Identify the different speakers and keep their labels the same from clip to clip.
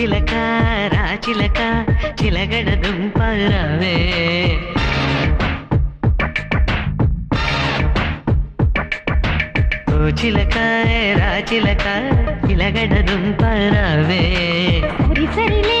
Speaker 1: చిలక రా చిలక చిలగడ దుంప రావే. చిలక రా చిలక చిలగడ దుంప
Speaker 2: రావే. సరిలే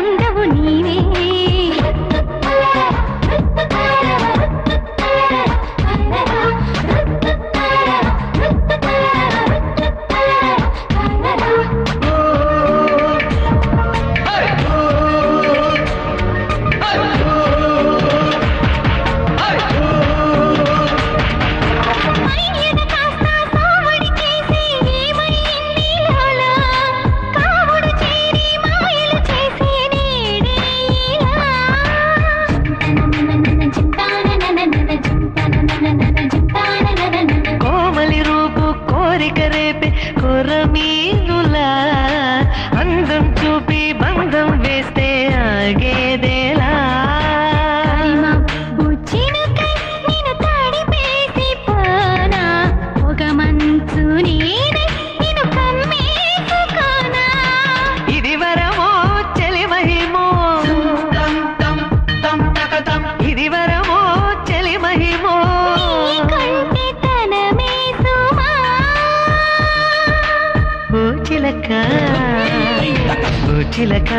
Speaker 1: చిలక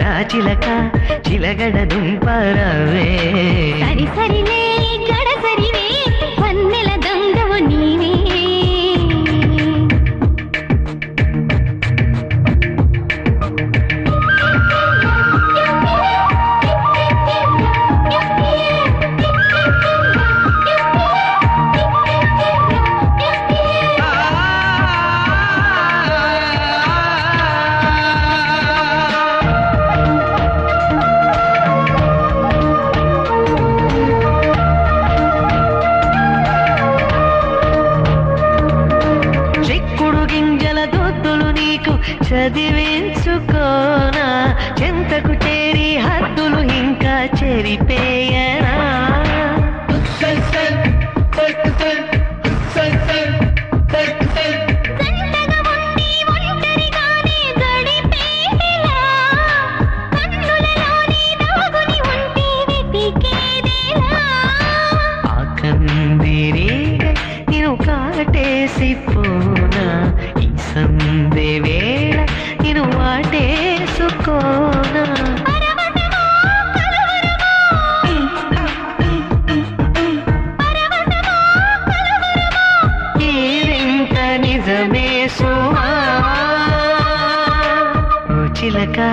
Speaker 1: రాచిలక చిలగడ దుంప రవే. చదివించుకోనా? చింతకు చేరి హద్దులు ఇంకా చెరిపే చిలక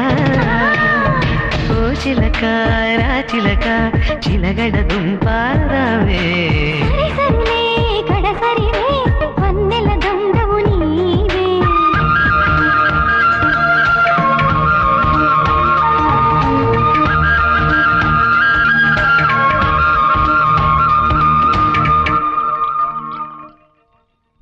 Speaker 1: ఓ చిలక రా చిలక చిలగడ దుంపారావే.